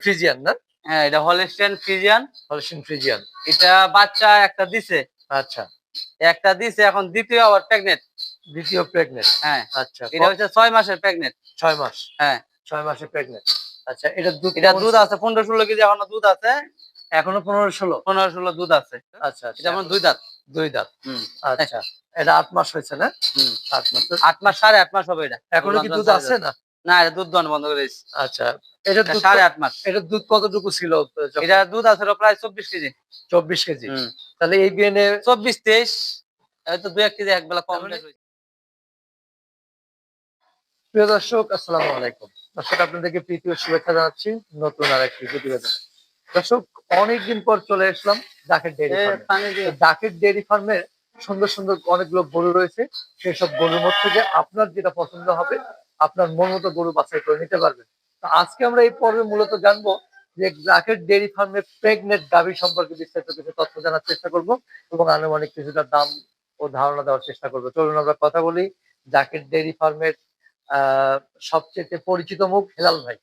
Friesian না? হ্যাঁ এটা হলিস্টিয়ান ফ্রিজিয়ান হলস্টিন ফ্রিজিয়ান এটা বাচ্চা একটা দিছে। আচ্ছা। একটা দিছে এখন দ্বিতীয় আবার প্রেগনেন্ট দ্বিতীয় প্রেগনেন্ট হ্যাঁ। আচ্ছা। এটা হচ্ছে ছয় মাসের প্রেগনেন্ট ছয় মাস। হ্যাঁ। ছয় মাসের প্রেগনেন্ট আচ্ছা এটা দুধ এটা দুধ আছে পনেরো ষোলো কেজি এখনও দুধ আছে। এখনও পনেরো ষোলো? পনেরো ষোলো দুধ আছে। আচ্ছা আচ্ছা। এটা আমার দুই দাঁত। দুই দাঁত। হুম। আচ্ছা। এটা আট মাস হয়েছে না? হুম। আট মাস। আট মাস সাড়ে আট মাস হবে এটা। এখনও কি দুধ আছে না? না এটা দুধ বন্ধ করে আচ্ছা এটা দুধ সাড়ে আট মাস। এটা দুধ কতটুকু ছিল? এটা দুধ আছে প্রায় চব্বিশ কেজি। চব্বিশ কেজি। তাহলে এই বিএনএ চব্বিশ তেইশ হয়তো দু এক কেজি এক বেলা কম। প্রিয় দর্শক আসসালামু আলাইকুম। দর্শক আপনাদেরকে প্রীতি ও শুভেচ্ছা জানাচ্ছি। নতুন আর একটি প্রতিবেদন। দর্শক অনেকদিন পর চলে আসলাম ডাকের ডেয়ারি ফার্মে। ডাকের ডেয়ারি ফার্মের সুন্দর সুন্দর অনেকগুলো গরু রয়েছে। সেই সব গরুর মধ্যে আপনার যেটা পছন্দ হবে আপনার মন মতো গরু বাছাই করে নিতে পারবেন। তো আজকে আমরা এই পর্বে মূলত জানব যে ডাকের ডেয়ারি ফার্মের প্রেগনেন্ট গাভী সম্পর্কে বিস্তারিত কিছু তথ্য জানার চেষ্টা করব এবং আনুমানিক কিছুটা দাম ও ধারণা দেওয়ার চেষ্টা করব। চলুন আমরা কথা বলি জাকের ডেয়ারি ফার্মের আহ সবচেয়ে পরিচিত মুখ হেলাল ভাই।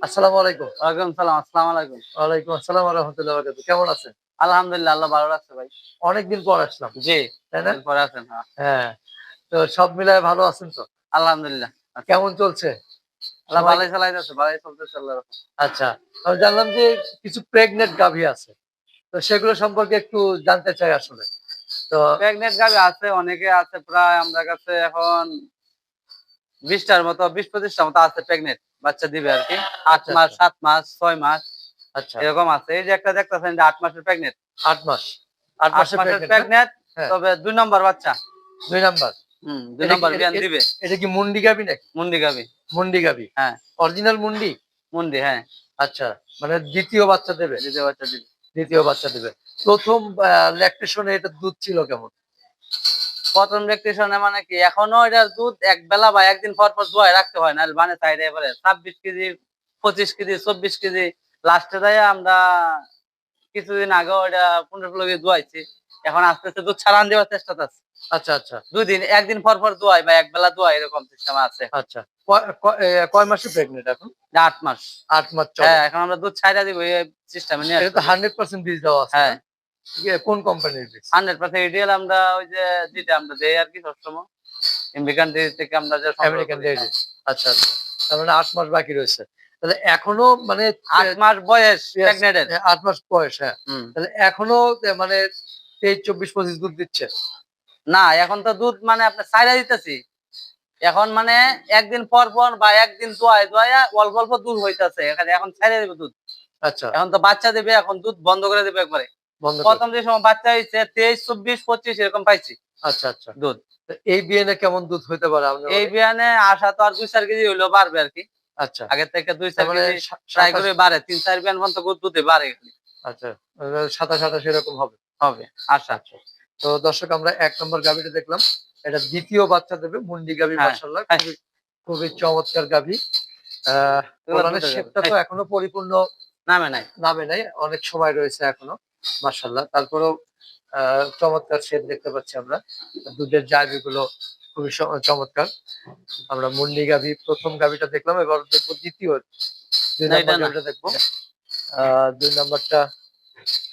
আসসালামু আলাইকুম। ওয়ালাইকুম সালাম আসসালাম আলাইকুম। ওয়ালাইকুম আসসালাম রহমতুল্লাহ কেমন আছেন? আলহামদুলিল্লাহ আল্লাহ ভালো রাখছে ভাই। অনেকদিন পর আসলাম। জি তাই না? পরে আছেন হ্যাঁ। হ্যাঁ তো সব মিলায় ভালো আছেন তো? আলহামদুলিল্লাহ। কেমন চলছে? ভালোই চলতেছে আল্লাহ আচ্ছা আমি জানলাম যে কিছু প্রেগনেন্ট গাভী আছে। তো সেগুলো সম্পর্কে একটু জানতে চাই আসলে। তো প্রেগনেন্ট গাবি আছে অনেকে আছে প্রায় আমরা কাছে এখন বিশটার মতো বিশ পঁচিশটার মতো আছে প্রেগনেন্ট বাচ্চা দিবে আর কি। আট আচ্ছা, মাস আচ্ছা। সাত মাস ছয় মাস আচ্ছা। এরকম আছে। এই যে একটা দেখতেছেন যে আট মাসের প্রেগনেন্ট আট মাস। আট মাসের প্রেগনেন্ট হ্যাঁ। তবে দুই নম্বর বাচ্চা। দুই নাম্বার। হম দুই এটা বিয়ান দিবে। এটা কি মুন্ডি গাভী নাকি? মুন্ডি গাবি মুন্ডি গাভী। হ্যাঁ। অরিজিনাল মুন্ডি? মুন্ডি হ্যাঁ। আচ্ছা মানে দ্বিতীয় বাচ্চা দেবে? দ্বিতীয় বাচ্চা দিবে। দ্বিতীয় বাচ্চা দেবে। প্রথম ল্যাকটেশনে এটা দুধ ছিল কেমন? প্রথম মানে কি এখনও এটার দুধ এক বেলা বা একদিন পর পর ধোয়ায় রাখতে হয় না মানে এবারে ছাব্বিশ কেজি পঁচিশ কেজি চব্বিশ কেজি লাস্টে দেয় আমরা কিছুদিন আগে এটা পনেরো কেজি ধোয়াইছি। এখন আস্তে আস্তে দুধ ছাড়ান দেওয়ার চেষ্টা আছে আচ্ছা আচ্ছা। দুই দিন একদিন পর পর ধোয়াই বা এক বেলা ধোয়াই এরকম সিস্টেম আছে। আচ্ছা। কয়- মাসে প্রেগনেন্ট এখন? আট মাস। আট মাস হ্যাঁ এখন আমরা দুধ ছাইড়া দিব এই সিস্টেমে নিয়ে এটা তো হান্ড্রেড পার্সেন্ট বীজ দেওয়া আছে হ্যাঁ। কোন কোম্পানির বীজ হান্ড্রেড পার্সেন্ট ইডিয়াল আমরা ওই যে দিতে আমরা দেই আর কি সবসময়। আমেরিকান থেকে আমরা যে আমেরিকান। ডেয়ারি আচ্ছা আচ্ছা। তার মানে আট মাস বাকি রয়েছে। তাহলে এখনও মানে আট মাস বয়স. প্রেগনেন্টের আট মাস বয়স হ্যাঁ। তাহলে এখনও মানে তেইশ চব্বিশ পঁচিশ দুধ দিচ্ছে। না এখন তো দুধ মানে আপনি ছাইড়া দিতেছি। এখন মানে একদিন পর পর বা একদিন দোয়ায় দোয়া অল্প অল্প দুধ হইতেছে। এখানে এখন ছাইড়া দিবে দুধ। আচ্ছা। এখন তো বাচ্চা দেবে এখন দুধ বন্ধ করে দেবে একবারে। প্রথম যে সময় বাচ্চা হয়েছে তেইশ চব্বিশ পঁচিশ এরকম পাইছি। আচ্ছা আচ্ছা। দুধ। এই বিয়েনে কেমন দুধ হইতে পারে এই বিয়ানে আসা তো আর দুই চার কেজি হইল বাড়বে আর কি। আচ্ছা। আগের থেকে দুই চার মানে কেজি ট্রাই করে বাড়ে। তিন চার বিয়ান পর্যন্ত দুধে বাড়ে। আচ্ছা। সাতাশ সাতাশ এরকম হবে। হবে আশা। তো দর্শক আমরা এক নম্বর গাভীটা দেখলাম। এটা দ্বিতীয় বাচ্চা দেবে মুন্ডি গাভী হ্যাঁ, মার্শাল্লাহ হ্যাঁ। খুবই চমৎকার গাভী। আহ শেপটা তো এখনও পরিপূর্ণ নামে নাই। নামে নাই অনেক সময় রয়েছে এখনও মার্শাল্লাহ তারপরেও চমৎকার শেপ দেখতে পাচ্ছি আমরা। দুধের জায়গা গুলো খুবই চমৎকার। আমরা মুন্ডি গাভী প্রথম গাভীটা দেখলাম এবার দেখব দ্বিতীয়। দুই নম্বর। গাভীটা দেখব। আহ দুই নম্বরটা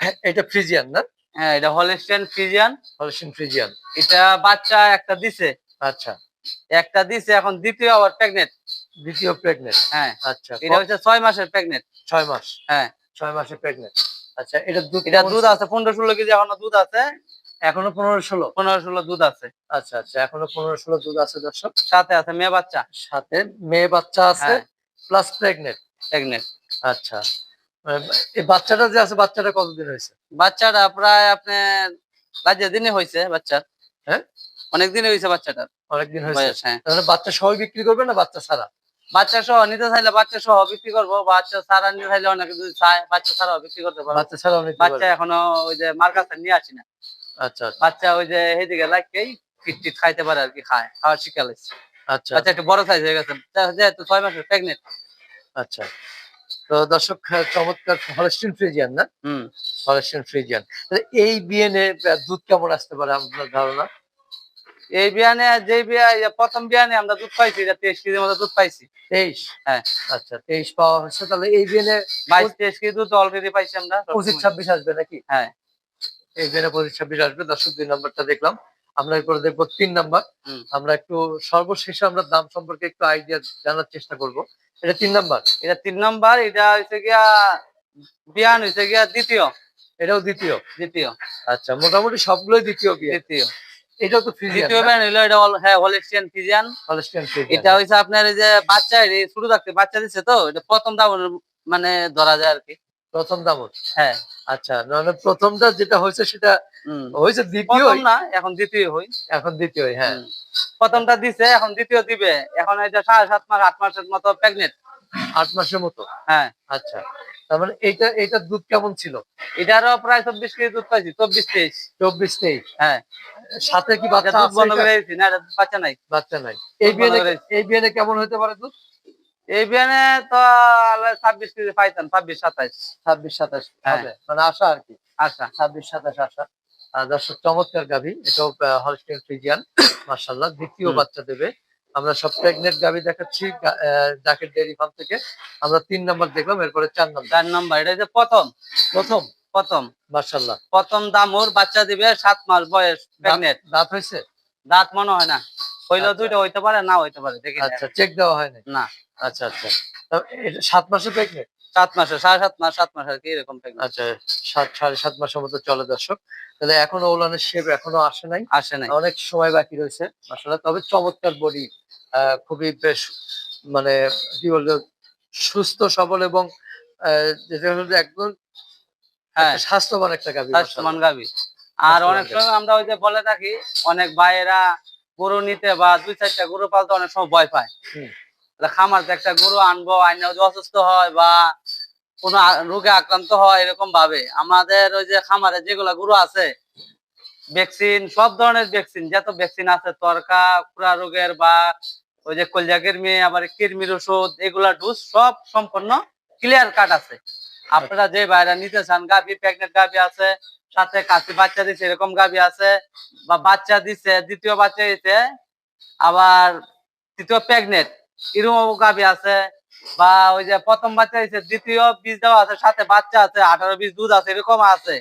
হ্যাঁ, এটা ফ্রিজিয়ান না? হ্যাঁ এটা হলিস্টিয়ান ফ্রিজিয়ান হলস্টিন ফ্রিজিয়ান এটা বাচ্চা একটা দিছে। আচ্ছা। একটা দিছে এখন দ্বিতীয় আবার প্রেগনেন্ট দ্বিতীয় প্রেগনেন্ট হ্যাঁ। আচ্ছা। এটা হচ্ছে ছয় মাসের প্রেগনেন্ট ছয় মাস। হ্যাঁ। ছয় মাসে প্রেগনেন্ট আচ্ছা এটা দুধ এটা দুধ আছে পনেরো ষোলো কেজি এখনও দুধ আছে। এখনও পনেরো ষোলো? পনেরো ষোলো দুধ আছে। আচ্ছা আচ্ছা এখনও পনেরো ষোলো দুধ আছে দর্শক। সাথে আছে মেয়ে বাচ্চা। সাথে মেয়ে বাচ্চা আছে প্লাস প্রেগনেন্ট প্রেগনেন্ট আচ্ছা। এই বাচ্চাটা যে আছে বাচ্চাটা কতদিন হয়েছে বাচ্চাটা প্রায় আপনার বাজে দিনে হয়েছে বাচ্চার হ্যাঁ? অনেক দিনে হয়েছে বাচ্চাটার। অনেকদিন হয়েছে। হ্যাঁ। তাহলে বাচ্চা সবাই বিক্রি করবে না বাচ্চা ছাড়া? বাচ্চা সহ নিতে চাইলে বাচ্চা সহ বিক্রি করব বাচ্চা ছাড়া নিতে চাইলে অনেকে যদি চায় বাচ্চা ছাড়াও বিক্রি করতে পারব। বাচ্চা ছাড়াও নিতে বাচ্চা এখনও ওই যে মার কাছে নিয়ে আসি না। আচ্ছা আচ্ছা, বাচ্চা ওই যে এইদিকে লাগকেই ফিট খাইতে পারে আর কি খায় খাওয়া শিখালেছে আচ্ছা। বাচ্চা একটু বড় সাইজ হয়ে গেছে যেহেতু ছয় মাসের প্রেগনেন্ট আচ্ছা। তো দর্শক চমৎকার হলস্টিন ফ্রিজিয়ান না? হুম। হলস্টিন ফ্রিজিয়ান তাহলে এই বিয়েনে দুধ কেমন আসতে পারে আপনার ধারণা? এই বিয়ানে যে বিয়া প্রথম বিয়ানে আমরা দুধ পাইছি এটা তেইশ কেজির মতো দুধ পাইছি। তেইশ? হ্যাঁ। আচ্ছা তেইশ পাওয়া হচ্ছে। তাহলে এই বিয়েনে বাইশ তেইশ কেজি দুধ অলরেডি পাইছি আমরা। পঁচিশ ছাব্বিশ আসবে নাকি? হ্যাঁ। এই বিয়েনে পঁচিশ ছাব্বিশ আসবে। দর্শক দুই নাম্বারটা দেখলাম। আমরা এরপরে দেখব তিন নাম্বার। আমরা একটু সর্বশেষে আমরা দাম সম্পর্কে একটু আইডিয়া জানার চেষ্টা করব। এটা তিন নাম্বার। এটা তিন নম্বর এটা হচ্ছে গিয়া বিয়ান হয়েছে গিয়া দ্বিতীয়। এটাও দ্বিতীয়। দ্বিতীয়। আচ্ছা মোটামুটি সবগুলোই দ্বিতীয় বিয়ে দ্বিতীয়। এটাও তো ফ্রিজিয়ান দ্বিতীয় বিয়ান হইল এটা হল- হ্যাঁ হলেস্টিয়ান ফিজিয়ান হলস্টিয়ান এটা হইছে আপনার এই যে বাচ্চা এই শুরু থাকতে বাচ্চা দিচ্ছে তো এটা প্রথম দাম মানে ধরা যায় আর কি। প্রথম দামত হ্যাঁ। আচ্ছা মানে প্রথমটা যেটা হয়েছে সেটা। হয়েছে দ্বিতীয় না এখন দ্বিতীয় হই। এখন দ্বিতীয় হ্যাঁ। প্রথমটা দিছে এখন দ্বিতীয় দিবে। এখন এটা সাড়ে সাত মাস আট মাসের মতো প্রেগনেন্ট আট মাসের মতো? হ্যাঁ। আচ্ছা তার মানে এইটা এইটার দুধ কেমন ছিল? এটারও প্রায় চব্বিশ কেজি দুধ পাইছি চব্বিশ তেইশ। চব্বিশ তেইশ? হ্যাঁ। সাথে কি বাচ্চা দুধ বন্ধ এটা? করে না এটা বাচ্চা নাই। বাচ্চা নাই। এই বিয়ে। এই বিয়ে কেমন হতে পারে দুধ? এই বিয়ানে তো ছাব্বিশ কেজি পাইতাম ছাব্বিশ সাতাইশ। ছাব্বিশ সাতাশ হ্যাঁ। মানে আশা আর কি। আচ্ছা ছাব্বিশ সাতাশ আশা। আহ, দর্শক চমৎকার গাভী। এটাও হলস্টেন ফ্রিজিয়ান মার্শাল্লাহ দ্বিতীয় বাচ্চা দেবে। আমরা সব প্রেগনেন্ট গাভী দেখাচ্ছি জাকেট ডেয়ারি ফার্ম থেকে। আমরা তিন নম্বর দেখলাম এরপরে চার নাম্বার। চার নম্বর। এটা যে প্রথম। প্রথম? প্রথম। মার্শাল্লাহ প্রথম দাম ওর বাচ্চা দিবে সাত মাস বয়স প্রেগনেন্ট দাঁত হয়েছে? দাঁত মনে হয় না। হইলেও আচ্ছা। দুইটা হইতে পারে না হইতে পারে দেখি আচ্ছা চেক দেওয়া হয়নি না। আচ্ছা আচ্ছা। তা এটা সাত মাসে প্রেগনেন্ট সাত মাসে সাড়ে সাত মাস সাত মাস আর কি এরকম আচ্ছা সাত সাড়ে সাত মাসের মতো চলে দর্শক। তাহলে এখনও ওলানের শেপ এখনও আসে নাই। আসে নাই। অনেক সময় বাকি রয়েছে আসলে তবে চমৎকার বডি খুবই বেশ মানে কি বলব সুস্থ সবল এবং যেটা হলো একদম হ্যাঁ। স্বাস্থ্যবান একটা গাভী স্বাস্থ্যবান গাবি আর অনেক গাভী। সময় আমরা ওই যে বলে থাকি অনেক ভাইয়েরা গরু নিতে বা দুই চারটা গরু পালতে অনেক সময় ভয় পায়। খামারতে একটা গরু আনব আইনা যদি অসুস্থ হয় বা কোনো রোগে আক্রান্ত হয় এরকম ভাবে আমাদের ওই যে খামারে যেগুলা গরু আছে ভ্যাকসিন সব ধরনের ভ্যাকসিন যত ভ্যাকসিন আছে তরকা খুরা রোগের বা ওই যে কলজা কৃমি আবার কৃমির ওষুধ এগুলা ডোজ সব সম্পূর্ণ ক্লিয়ার কাট আছে। আপনারা যে বাইরে নিতে চান গাভি প্রেগনেন্ট গাভি আছে সাথে কাশি বাচ্চা দিচ্ছে এরকম গাভি আছে বা বাচ্চা দিচ্ছে দ্বিতীয় বাচ্চা দিতে আবার তৃতীয় প্রেগনেন্ট এরকম গাভি আছে বা ওই যে প্রথম বাচ্চা দিচ্ছে দ্বিতীয় বীজ দেওয়া আছে সাথে বাচ্চা আছে আঠারো বীজ দুধ আছে এরকম আছে।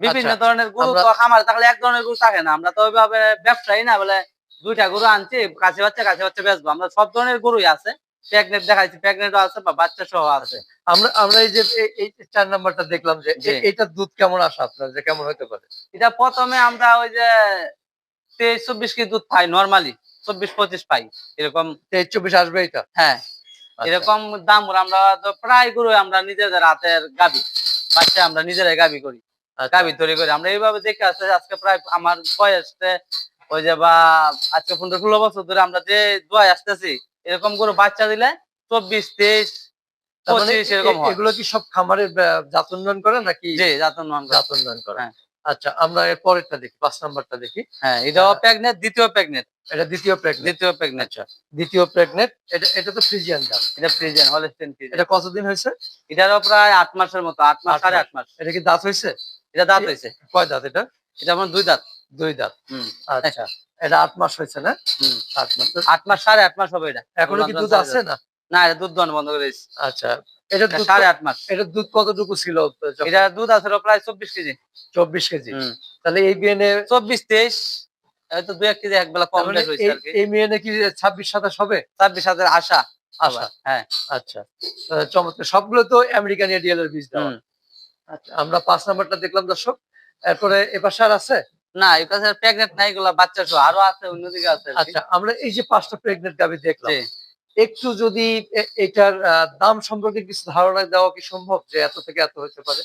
বিভিন্ন আচ্ছা, ধরনের গরু খামার থাকলে এক ধরনের গরু থাকে না আমরা তো ওইভাবে ব্যবসায়ী না বলে দুইটা গরু আনছি কাছে বাচ্চা কাছে বাচ্চা বেচবো আমরা সব ধরনের গরুই আছে। দেখাইছি প্রেগনেন্টও আছে বা বাচ্চা সহ আছে আমরা আমরা এই যে এই- চার নাম্বারটা দেখলাম যে। দুধ কেমন আসে আপনার যে কেমন হতে পারে এটা প্রথমে আমরা ওই যে তেইশ চব্বিশ কেজি দুধ পাই নর্মালি চব্বিশ পঁচিশ পাই এরকম তেইশ চব্বিশ আসবে এটা হ্যাঁ আচ্ছা। এরকম দাম আমরা তো প্রায় গরু আমরা নিজেদের হাতের গাবি বাচ্চা আমরা নিজেরাই গাবি করি আচ্ছা। গাবি তৈরি করি আমরা এইভাবে দেখে আসতে আজকে প্রায় আমার বয়সে ওই যে বা আজকে পনেরো ষোলো বছর ধরে আমরা যে দোয়াই আসতেছি এরকম গরু বাচ্চা দিলে চব্বিশ তেইশ মানে পঁচিশ এরকম এগুলো কি সব খামারে আহ, জাত উন্নয়ন করে নাকি জি করে। জাত উন্নয়ন করে? হ্যাঁ। আচ্ছা আমরা এর পরেরটা দেখি পাঁচ নাম্বারটা দেখি। হ্যাঁ দ্বিতীয় প্রেগনেন্ট এটা দ্বিতীয় দ্বিতীয় আচ্ছা দ্বিতীয় এটা এটা তো ফ্রিজিয়ান এটা ফ্রিজেন এটা কতদিন হয়েছে? এটারও প্রায় আট মাসের মতো আট মাস সাড়ে মাস। আট মাস। এটা কি দাঁত হয়েছে? এটা দাঁত হয়েছে। কয় দাঁত এটা? এটা আমার দুই দাঁত। দুই দাঁত। আচ্ছা। এটা আট মাস হয়েছে না? আট মাস আট মাস সাড়ে আট মাস হবে এটা। এখনও কি দুধ আছে না? না এটা দুধ বন্ধ করে আচ্ছা এটা দুধ সাড়ে আট মাস। এটা দুধ কতটুকু ছিল? এটা দুধ আছে প্রায় চব্বিশ কেজি। চব্বিশ কেজি। তাহলে এই চব্বিশ তেইশ হয়তো দু এক কেজি এক বেলা কম এই- কি। ছাব্বিশ সাতাশ হবে? ছাব্বিশ আশা। আশা। হ্যাঁ। আচ্ছা। চমৎকার। সবগুলো তো আমেরিকান এডিএল এর বীজ দেওয়া। আচ্ছা আমরা পাঁচ নাম্বারটা দেখলাম দর্শক। এরপরে এপাশে আর আছে? না কাছে প্রেগনেন্ট নাই এগুলা বাচ্চা সহ আরও আছে অন্যদিকে আছে আচ্ছা আমরা এই যে পাঁচটা প্রেগনেন্ট গাবি দেখলাম। একটু যদি এটার দাম সম্পর্কে কিছু ধারণা দেওয়া কি সম্ভব যে এত থেকে এত হতে পারে?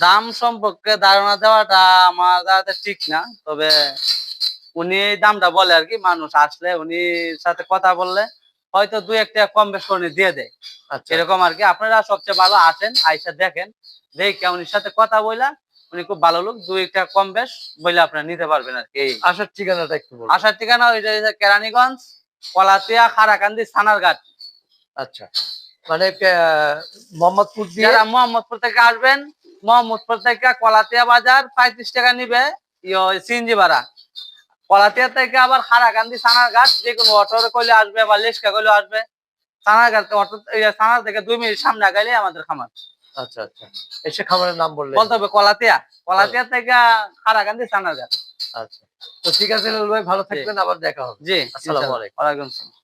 দাম সম্পর্কে ধারণা দেওয়াটা আমার দ্বারা ঠিক না তবে উনি দামটা বলে আর কি মানুষ আসলে উনি সাথে কথা বললে হয়তো দুই একটা কম বেশ করে দিয়ে দেয়। আচ্ছা। এরকম আর কি আপনারা সবচেয়ে ভালো আসেন আইসা দেখেন দেখে উনির সাথে কথা বইলা উনি খুব ভালো লোক দুই একটা কম বেশ বইলে আপনারা নিতে পারবেন আর কি। আসার ঠিকানাটা একটু বলুন। আসার ঠিকানা ওইটা কেরানীগঞ্জ কলাতিয়া খারাকান্দি সানারঘাট। আচ্ছা। মানে মোহাম্মদপুর দিয়ে? যারা মোহাম্মদপুর থেকে আসবেন মোহাম্মদপুর থেকে কলাতিয়া বাজার পঁয়ত্রিশ টাকা নিবে সিএনজি ভাড়া। কলাতিয়া থেকে আবার হারাকান্দি সানার ঘাট যে কোনো অটো কইলে আসবে বা লেসকা কইলে আসবে। সানার ঘাট অটো সানার থেকে দুই মিনিট সামনে গেলে আমাদের খামার। আচ্ছা আচ্ছা। এসে খামারের নাম বললেন। বলতে হবে কলাতিয়া। কলাতিয়া থেকে হারাকান্দি সানার ঘাট আচ্ছা। তো ঠিক আছে ভাই ভালো থাকবেন আবার দেখা হবে। জি আসসালামু। আলাইকুম। ওয়ালাইকুম আসসালাম।